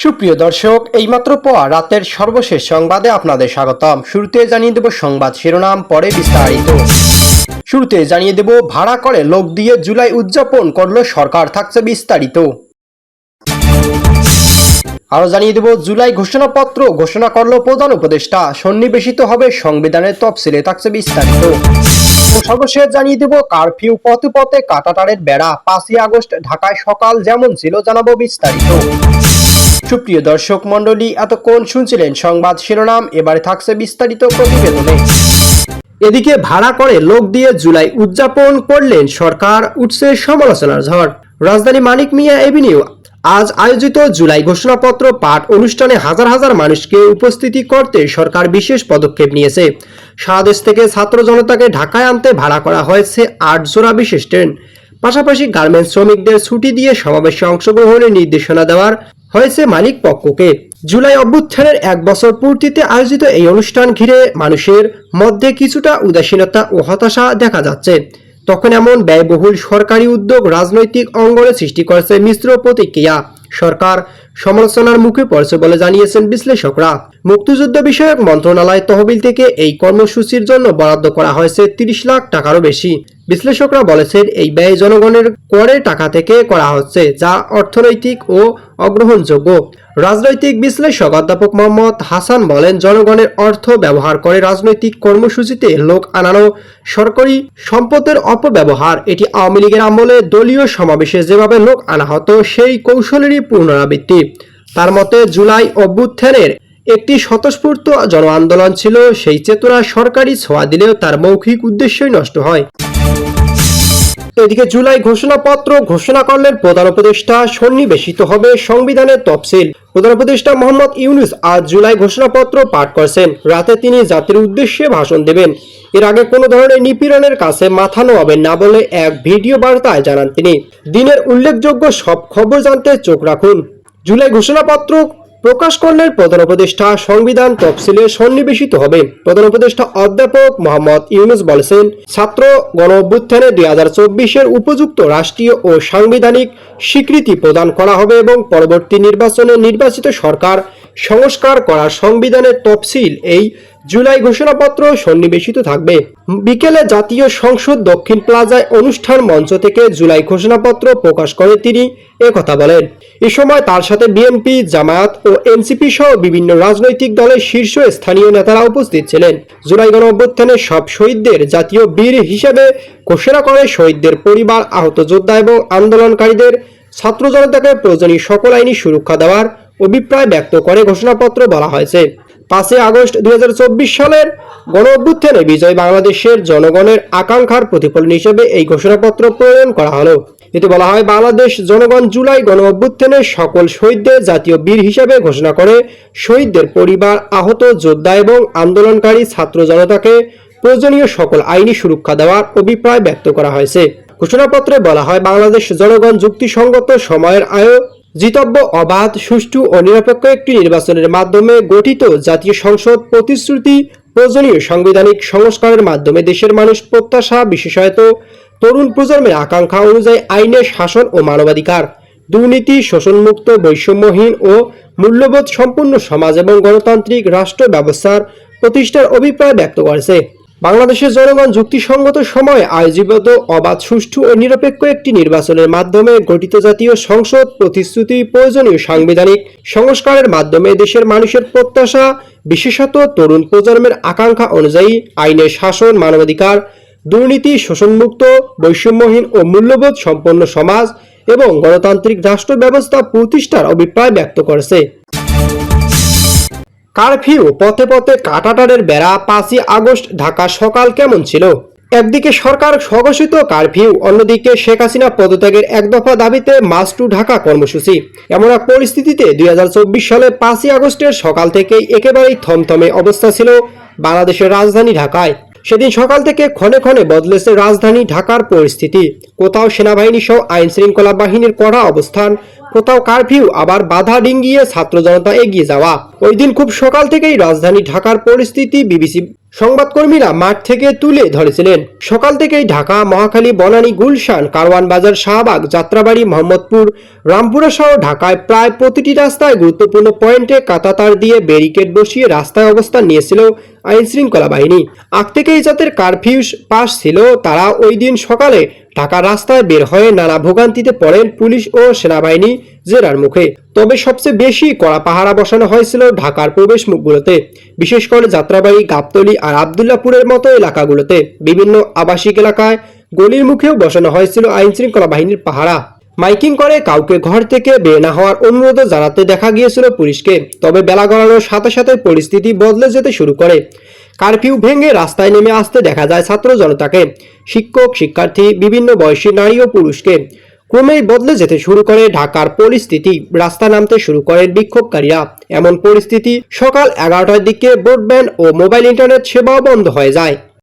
সুপ্রিয় দর্শক, এইমাত্র পাওয়া রাতের সর্বশেষ সংবাদে আপনাদের স্বাগতম। শুরুতে জানিয়ে দেব সংবাদ শিরোনাম, পরে বিস্তারিত। শুরুতে জানিয়ে দেব ভাড়া করে লোক দিয়ে জুলাই উদযাপন করল সরকার, থাকছে বিস্তারিত। আরও জানিয়ে দেব, জুলাই ঘোষণাপত্র ঘোষণা করল প্রধান উপদেষ্টা। সন্নিবেশিত হবে সংবিধানের তফসিলে, থাকছে বিস্তারিত। সর্বশেষ জানিয়ে দেব, কারফিউ পথে পথে কাটাতারের বেড়া, পাঁচই আগস্ট, ঢাকায় সকাল যেমন ছিল, জানাব বিস্তারিত। সুপ্রিয় দর্শক মণ্ডলী, এতক্ষণ শুনছিলেন সংবাদ শিরোনাম, এবারে থাকছে বিস্তারিত প্রতিবেদনে। এদিকে ভাড়া করে লোক দিয়ে জুলাই উদযাপন করলেন সরকার, উঠছে সমালোচনার ঝড়। রাজধানী মানিক মিয়া এভিনিউ, আজ আয়োজিত জুলাই ঘোষণাপত্র পাঠ অনুষ্ঠানে হাজার হাজার মানুষকে উপস্থিতি করতে সরকার বিশেষ পদক্ষেপ নিয়েছে। সারা দেশ থেকে ছাত্র জনতাকে ঢাকায় আনতে ভাড়া করা হয়েছে আট জোড়া বিশেষ ট্রেন। পাশাপাশি গার্মেন্টস শ্রমিকদের ছুটি দিয়ে সমাবেশে অংশগ্রহণের নির্দেশনা দেওয়ার হয়েছে মালিক পক্ষকে জুলাই অভ্যুত্থানের এক বছর পূর্তিতে আয়োজিত এই অনুষ্ঠান ঘিরে মানুষের মধ্যে কিছুটা উদাসীনতা ও হতাশা দেখা যাচ্ছে। তখন এমন ব্যয়বহুল সরকারি উদ্যোগ রাজনৈতিক অঙ্গনে সৃষ্টি করেছে মিশ্র প্রতিক্রিয়া। সরকার সমালোচনার মুখে পড়ছে বলে জানিয়েছেন বিশ্লেষকরা। মুক্তিযুদ্ধ বিষয়ক মন্ত্রণালয় তহবিল থেকে এই কর্মসূচির জন্য বরাদ্দ করা হয়েছে তিরিশ লাখ টাকারও বেশি। বিশ্লেষকরা বলেছেন, এই ব্যয় জনগণের করের টাকা থেকে করা হচ্ছে, যা অর্থনৈতিক ও অগ্রহণযোগ্য। রাজনৈতিক বিশ্লেষক অধ্যাপক মোহাম্মদ হাসান বলেন, জনগণের অর্থ ব্যবহার করে রাজনৈতিক কর্মসূচিতে লোক আনানো সরকারি সম্পদের অপব্যবহার, এটি আওয়ামী লীগের আমলে দলীয় সমাবেশে যেভাবে লোক আনা হতো, সেই কৌশলেরই পুনরাবৃত্তি। তার মতে, জুলাই অভ্যুত্থানের একটি স্বতঃস্ফূর্ত জন আন্দোলন ছিল, সেই চেতনা সরকারি ছোঁয়া দিলেও তার মৌখিক উদ্দেশ্যই নষ্ট হয়। এদিকে জুলাই ঘোষণাপত্র ঘোষণা করলেন প্রধান উপদেষ্টা, সন্নিবেশিত হবে সংবিধানের তফসিল। প্রধান উপদেষ্টা মোহাম্মদ ইউনুস আজ জুলাই ঘোষণাপত্র পাঠ করছেন। রাতে তিনি জাতির উদ্দেশ্যে ভাষণ দেবেন। এর আগে কোনো ধরনের নিপীড়নের কাছে মাথা নোয়াবেন না বলে এক ভিডিও বার্তায় জানান তিনি। দিনের উল্লেখযোগ্য সব খবর জানতে চোখ রাখুন। জুলাই ঘোষণাপত্র প্রকাশ করলেন প্রধান উপদেষ্টা সংবিধান তফসিলে সন্নিবেশিত হবে। প্রধান উপদেষ্টা অধ্যাপক মোহাম্মদ ইউনুস বলেছেন, ছাত্র গণ অভ্যুত্থানে দুই হাজার চব্বিশের উপযুক্ত রাষ্ট্রীয় ও সাংবিধানিক স্বীকৃতি প্রদান করা হবে এবং পরবর্তী নির্বাচনে নির্বাচিত সরকার সংস্কার করা সংবিধানের তফসিল এই জুলাই ঘোষণাপত্র সন্নিবেশিত থাকবে। বিকেলে জাতীয় সংসদ দক্ষিণ প্লাজায় অনুষ্ঠান মঞ্চ থেকে জুলাই ঘোষণাপত্র প্রকাশ করে তিনি কথা বলেন। এ সময় তার সাথে বিএনপি জামায়াত ও এনসিপি সহ বিভিন্ন রাজনৈতিক দলের শীর্ষ স্থানীয় নেতারা উপস্থিত ছিলেন। জুলাই গণ অভ্যুত্থানে সব শহীদদের জাতীয় বীর হিসেবে ঘোষণা করে শহীদদের পরিবার, আহত যোদ্ধা এবং আন্দোলনকারীদের ছাত্র জনতাকে প্রয়োজনীয় সকল আইনি সুরক্ষা দেওয়ার অভিপ্রায় ব্যক্ত করে ঘোষণাপত্র বলা হয়েছে। পাঁচই আগস্ট দুই সালের গণ অভ্যুত্থানে বিজয় বাংলাদেশের জনগণের আকাঙ্ক্ষার প্রতিফলন হিসেবে এই ঘোষণাপত্র প্রণয়ন করা হলো। এতে বলা হয়, বাংলাদেশ জনগণ জুলাই গণ অভ্যুত্থানে সকল শহীদদের জাতীয় বীর হিসাবে ঘোষণা করে, শহীদদের পরিবার, আহত, যোদ্ধা এবং আন্দোলনকারী ছাত্র জনতাকে প্রয়োজনীয় সকল আইনি সুরক্ষা দেওয়ার অভিপ্রায় ব্যক্ত করা হয়েছে। ঘোষণাপত্রে বলা হয়, বাংলাদেশ জনগণ যুক্তিসঙ্গত সময়ের আয় জিতব্য, অবাধ, সুষ্ঠু ও নিরপেক্ষ একটি নির্বাচনের মাধ্যমে গঠিত জাতীয় সংসদ প্রতিশ্রুতি, প্রয়োজনীয় সাংবিধানিক সংস্কারের মাধ্যমে দেশের মানুষ প্রত্যাশা, বিশেষত তরুণ প্রজন্মের আকাঙ্ক্ষা অনুযায়ী আইনের শাসন ও মানবাধিকার, দুর্নীতি, শোষণমুক্ত, বৈষম্যহীন ও মূল্যবোধ সম্পূর্ণ সমাজ এবং গণতান্ত্রিক রাষ্ট্র ব্যবস্থার প্রতিষ্ঠার অভিপ্রায় ব্যক্ত করেছে। বাংলাদেশের জনগণ যুক্তিসঙ্গত সময়ে আয়োজিত অবাধ, সুষ্ঠু ও নিরপেক্ষ একটি নির্বাচনের মাধ্যমে গঠিত জাতীয় সংসদ প্রতিশ্রুতি প্রয়োজনীয় সাংবিধানিক সংস্কারের মাধ্যমে দেশের মানুষের প্রত্যাশা, বিশেষত তরুণ প্রজন্মের আকাঙ্ক্ষা অনুযায়ী আইনের শাসন, মানবাধিকার, দুর্নীতি, শোষণমুক্ত, বৈষম্যহীন ও মূল্যবোধ সম্পন্ন সমাজ এবং গণতান্ত্রিক রাষ্ট্র ব্যবস্থা প্রতিষ্ঠার অভিপ্রায় ব্যক্ত করেছে। কারফিউ পথে পথে কাটাটারের বেড়া পাঁচই আগস্ট ঢাকা সকাল কেমন ছিল? একদিকে সরকার স্বঘোষিত কারফিউ, অন্যদিকে শেখ হাসিনা পদত্যাগের এক দফা দাবিতে মাস টু ঢাকা কর্মসূচি। এমন এক পরিস্থিতিতে দুই সালের পাঁচই আগস্টের সকাল থেকেই একেবারেই থমথমে অবস্থা ছিল বাংলাদেশের রাজধানী ঢাকায়। সেদিন সকাল থেকে ক্ষণে ক্ষণে বদলেছে রাজধানী ঢাকার পরিস্থিতি। কোথাও সেনাবাহিনী সহ আইন শৃঙ্খলা বাহিনীর কড়া অবস্থান কোথাও কারফিউ আবার বাধা ডিঙ্গিয়ে ছাত্র জনতা এগিয়ে যাওয়া। ওই দিন খুব সকাল থেকেই রাজধানী ঢাকার পরিস্থিতি বিবিসি সংবাদকর্মীরা মাঠ থেকে তুলে ধরেছিলেন। সকাল থেকেই ঢাকা, মহাখালী, বনানী, গুলশান, কারওয়ান বাজার, শাহবাগ, যাত্রাবাড়ি, মোহাম্মদপুর রামপুরা সহ ঢাকায় প্রায় প্রতিটি রাস্তায় গুরুত্বপূর্ণ পয়েন্টে কাতাতার দিয়ে ব্যারিকেড বসিয়ে রাস্তায় অবস্থান নিয়েছিল আইনশৃঙ্খলা বাহিনী। আগ থেকেই যাদের কারফিউ পাস ছিল, তারা ওই দিন সকালে ঢাকার রাস্তায় বের হয়ে নানা ভোগান্তিতে পড়েন পুলিশ ও সেনাবাহিনী জেরার মুখে। তবে সবচেয়ে বেশি কড়া পাহারা বসানো হয়েছিল ঢাকার প্রবেশ মুখগুলোতে বিশেষ করে যাত্রাবাড়ি গাবতলী আর আবদুল্লাপুরের মতো এলাকাগুলোতে। বিভিন্ন আবাসিক এলাকায় গলির মুখেও বসানো হয়েছিল আইন শৃঙ্খলা বাহিনীর পাহারা। মাইকিং করে কাউকে ঘর থেকে বের না হওয়ার অনুরোধ জানাতে দেখা গিয়েছিল পুলিশকে, তবে বেলা গড়ানোর সাথে সাথে পরিস্থিতি বদলে যেতে শুরু করে। কারফিউ ভেঙে রাস্তায় নেমে আসতে দেখা যায় ছাত্র জনতাকে। শিক্ষক, শিক্ষার্থী, বিভিন্ন বয়সী নারী ও পুরুষকে ক্রমেই বদলে যেতে শুরু করে ঢাকার পরিস্থিতি রাস্তা নামতে শুরু করে বিক্ষোভকারীরা। এমন পরিস্থিতি সকাল এগারোটার দিকে ব্রডব্যান্ড ও মোবাইল ইন্টারনেট সেবাও বন্ধ হয়ে যায়।